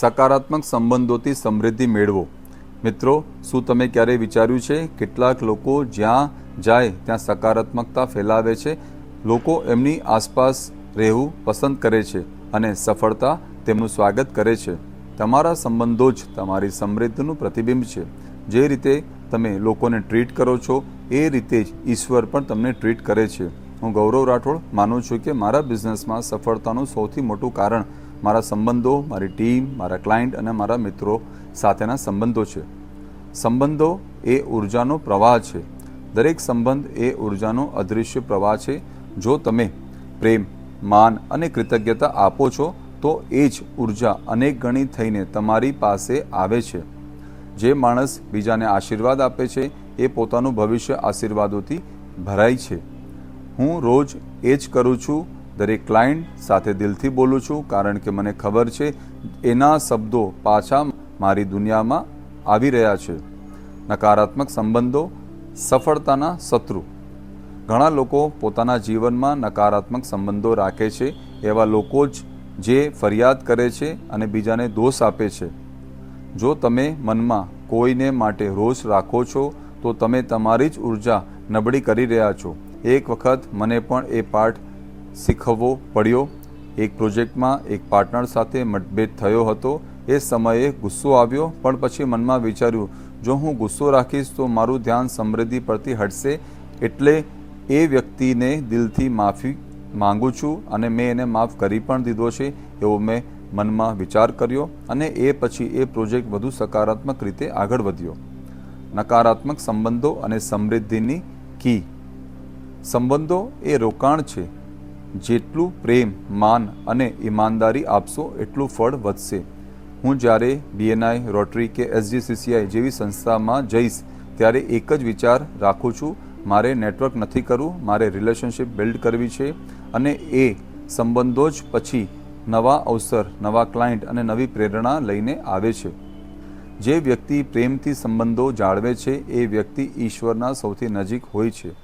સકારાત્મક સંબંધોથી સમૃદ્ધિ મેળવો. મિત્રો, શું તમે ક્યારેય વિચાર્યું છે કેટલાક લોકો જ્યાં જાય ત્યાં સકારાત્મકતા ફેલાવે છે? લોકો એમની આસપાસ રહેવું પસંદ કરે છે અને સફળતા તેમનું સ્વાગત કરે છે. તમારા સંબંધો જ તમારી સમૃદ્ધિનું પ્રતિબિંબ છે. જે રીતે તમે લોકોને ટ્રીટ કરો છો, એ રીતે જ ઈશ્વર પણ તમને ટ્રીટ કરે છે. હું ગૌરવ રાઠોડ માનું છું કે મારા બિઝનેસમાં સફળતાનું સૌથી મોટું કારણ મારા સંબંધો, મારી ટીમ, મારા ક્લાયન્ટ અને મારા મિત્રો સાથેના સંબંધો છે. સંબંધો એ ઉર્જાનો પ્રવાહ છે. દરેક સંબંધ એ ઉર્જાનો અદૃશ્ય પ્રવાહ છે. જો તમે પ્રેમ, માન અને કૃતજ્ઞતા આપો છો, તો એ જ ઊર્જા અનેક ગણી થઈને તમારી પાસે આવે છે. જે માણસ બીજાને આશીર્વાદ આપે છે, એ પોતાનું ભવિષ્ય આશીર્વાદોથી ભરાય છે. હું રોજ એ જ કરું છું, દરેક ક્લાયન્ટ સાથે દિલથી બોલું છું, કારણ કે મને ખબર છે, એના શબ્દો પાછા મારી દુનિયામાં આવી રહ્યા છે. નકારાત્મક સંબંધો, સફળતાના શત્રુ. ઘણા લોકો પોતાના જીવનમાં નકારાત્મક સંબંધો રાખે છે, એવા લોકો જ જે ફરિયાદ કરે છે અને બીજાને દોષ આપે છે. જો તમે મનમાં કોઈને માટે રોષ રાખો છો, તો તમે તમારી જ ઊર્જા નબળી કરી રહ્યા છો. એક વખત મને પણ એ પાઠ શીખવવો પડ્યો. એક પ્રોજેક્ટમાં એક પાર્ટનર સાથે મતભેદ થયો હતો. એ સમયે ગુસ્સો આવ્યો, પણ પછી મનમાં વિચાર્યું, જો હું ગુસ્સો રાખીશ, તો મારું ધ્યાન સમૃદ્ધિ પરથી હટશે. એટલે એ વ્યક્તિને દિલથી માફી માંગુ છું અને મેં એને માફ કરી પણ દીધો છે. એવો મેં મનમાં વિચાર કર્યો અને એ પછી એ પ્રોજેક્ટ વધુ સકારાત્મક રીતે આગળ વધ્યો. નકારાત્મક સંબંધો અને સમૃદ્ધિની કી. સંબંધો એ રોકાણ છે. જેટલું પ્રેમ, માન અને ઈમાનદારી આપશો એટલું ફળ વધશે. હું જ્યારે બીએનઆઈ રોટરી કે એસજીસીસીઆઈ જેવી સંસ્થામાં જઈશ, ત્યારે એક જ વિચાર રાખું છું. મારે નેટવર્ક નથી કરવું, મારે રિલેશનશિપ બિલ્ડ કરવી છે અને એ સંબંધો જ પછી નવા અવસર, નવા ક્લાયન્ટ અને નવી પ્રેરણા લઈને આવે છે. જે વ્યક્તિ પ્રેમથી સંબંધો જાળવે છે, એ વ્યક્તિ ઈશ્વરના સૌથી નજીક હોય છે.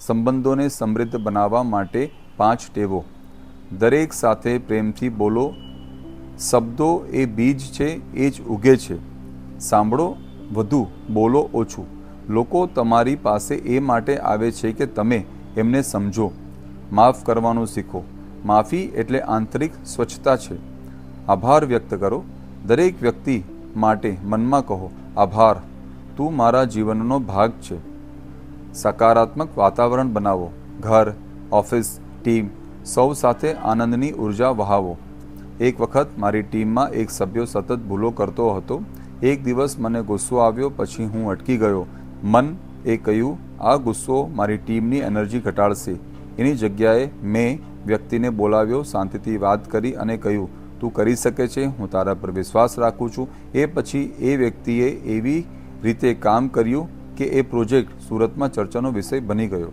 સંબંધોને સમૃદ્ધ બનાવવા માટે પાંચ ટેવો. દરેક સાથે પ્રેમથી બોલો. શબ્દો એ બીજ છે, એ જ ઉગે છે. સાંભળો, વધુ બોલો, ઓછું. લોકો તમારી પાસે એ માટે આવે છે કે તમે એમને સમજો. માફ કરવાનું શીખો. માફી એટલે આંતરિક સ્વચ્છતા છે. આભાર વ્યક્ત કરો. દરેક વ્યક્તિ માટે મનમાં કહો, આભાર. તું મારા જીવનનો ભાગ છે. સકારાત્મક વાતાવરણ બનાવો. ઘર, ઓફિસ, ટીમ, સૌ સાથે આનંદની ઊર્જા વહાવો. એક વખત મારી ટીમમાં એક સભ્યો સતત ભૂલો કરતો હતો. એક દિવસ મને ગુસ્સો આવ્યો, પછી હું અટકી ગયો. મન એ કહ્યું, આ ગુસ્સો મારી ટીમની એનર્જી ઘટાડશે. એની જગ્યાએ મેં વ્યક્તિને બોલાવ્યો, શાંતિથી વાત કરી અને કહ્યું, તું કરી શકે છે, હું તારા પર વિશ્વાસ રાખું છું. એ પછી એ વ્યક્તિએ એવી રીતે કામ કર્યું કે એ પ્રોજેક્ટ સુરતમાં ચર્ચાનો વિષય બની ગયો.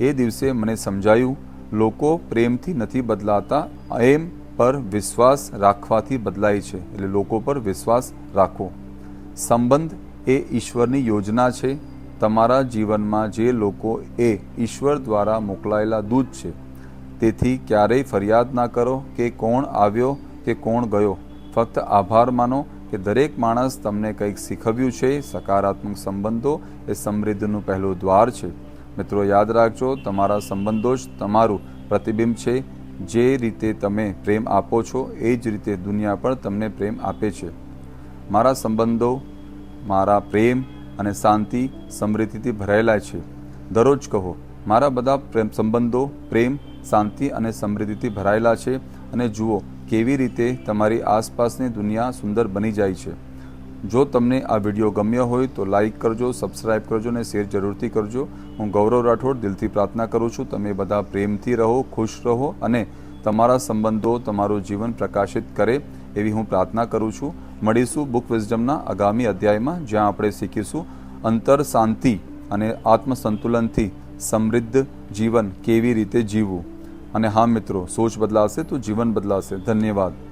એ દિવસે મને સમજાયું, લોકો પ્રેમથી નથી બદલાતા, એમ પર વિશ્વાસ રાખવાથી બદલાય છે, એટલે લોકો પર વિશ્વાસ રાખો. સંબંધ એ ઈશ્વરની યોજના છે. તમારા જીવનમાં જે લોકો એ ઈશ્વર દ્વારા મોકલાયેલા દૂત છે, તેથી ક્યારેય ફરિયાદ ના કરો કે કોણ આવ્યો કે કોણ ગયો. ફક્ત આભાર માનો કે દરેક માણસ તમને કંઈક શીખવ્યું છે, સકારાત્મક સંબંધો એ સમૃદ્ધિનું પહેલું દ્વાર છે. મિત્રો, યાદ રાખજો, તમારા સંબંધો જ તમારું પ્રતિબિંબ છે. જે રીતે તમે પ્રેમ આપો છો, એ જ રીતે દુનિયા પણ તમને પ્રેમ આપે છે. મારા સંબંધો, મારા પ્રેમ અને શાંતિ સમૃદ્ધિથી ભરાયેલા છે. દરરોજ કહો, મારા બધા પ્રેમ સંબંધો પ્રેમ, શાંતિ અને સમૃદ્ધિથી ભરાયેલા છે. અને જુઓ કેવી રીતે તમારી આસપાસની દુનિયા સુંદર બની જાય છે. જો તમને આ વીડિયો ગમ્યો હોય તો લાઈક કરજો, સબસ્ક્રાઇબ કરજો અને શેર જરૂરથી કરજો. હું ગૌરવ રાઠોડ દિલથી પ્રાર્થના કરું છું તમે બધા પ્રેમથી રહો, ખુશ રહો અને તમારા સંબંધો તમારું જીવન પ્રકાશિત કરે એવી હું પ્રાર્થના કરું છું. મળીશું બુક વિઝડમના આગામી અધ્યાયમાં જ્યાં આપણે શીખીશું અંતર શાંતિ અને આત્મસંતુલનથી સમૃદ્ધ જીવન કેવી રીતે જીવવું. અને હા મિત્રો સોચ બદલાશે તો જીવન બદલાશે. ધન્યવાદ.